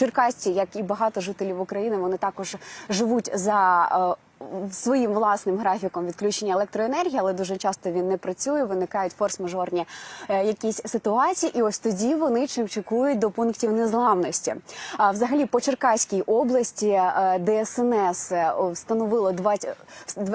Черкасці, як і багато жителів України, вони також живуть за. Своїм власним графіком відключення електроенергії, але дуже часто він не працює. Виникають форс-мажорні е, якісь ситуації, і ось тоді вони чимчикують до пунктів незламності. А взагалі по Черкаській області е, ДСНС е, встановило 20,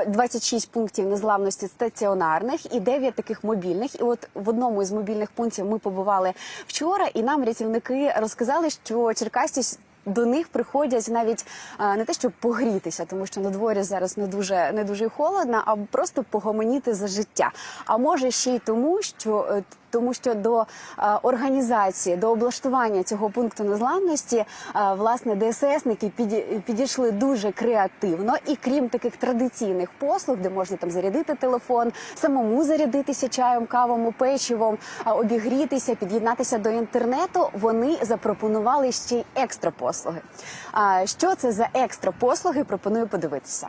26 пунктів незламності стаціонарних і 9 таких мобільних. І от в одному із мобільних пунктів ми побували вчора, і нам рятівники розказали, що черкасці до них приходять навіть не те, щоб погрітися, тому що на дворі зараз не дуже не дуже холодно, а просто погомоніти за життя. А може ще й тому, що е, тому що до е, організації, до облаштування цього пункту незламності, е, власне, ДССники піді- підійшли дуже креативно, і крім таких традиційних послуг, де можна там зарядити телефон, самому зарядитися чаєм, кавом, печивом, обігрітися, під'єднатися до інтернету, вони запропонували ще й екстра послуги. Що це за екстра послуги? Пропоную подивитися.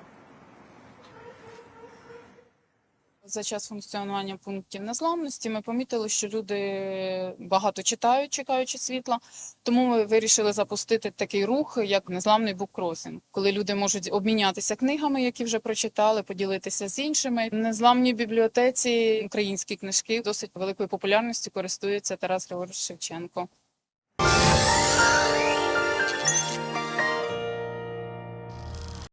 За час функціонування пунктів незламності ми помітили, що люди багато читають, чекаючи світла. Тому ми вирішили запустити такий рух, як незламний буккросинг, коли люди можуть обмінятися книгами, які вже прочитали, поділитися з іншими. В незламній бібліотеці українські книжки досить великою популярністю користується Тарас Григорович Шевченко.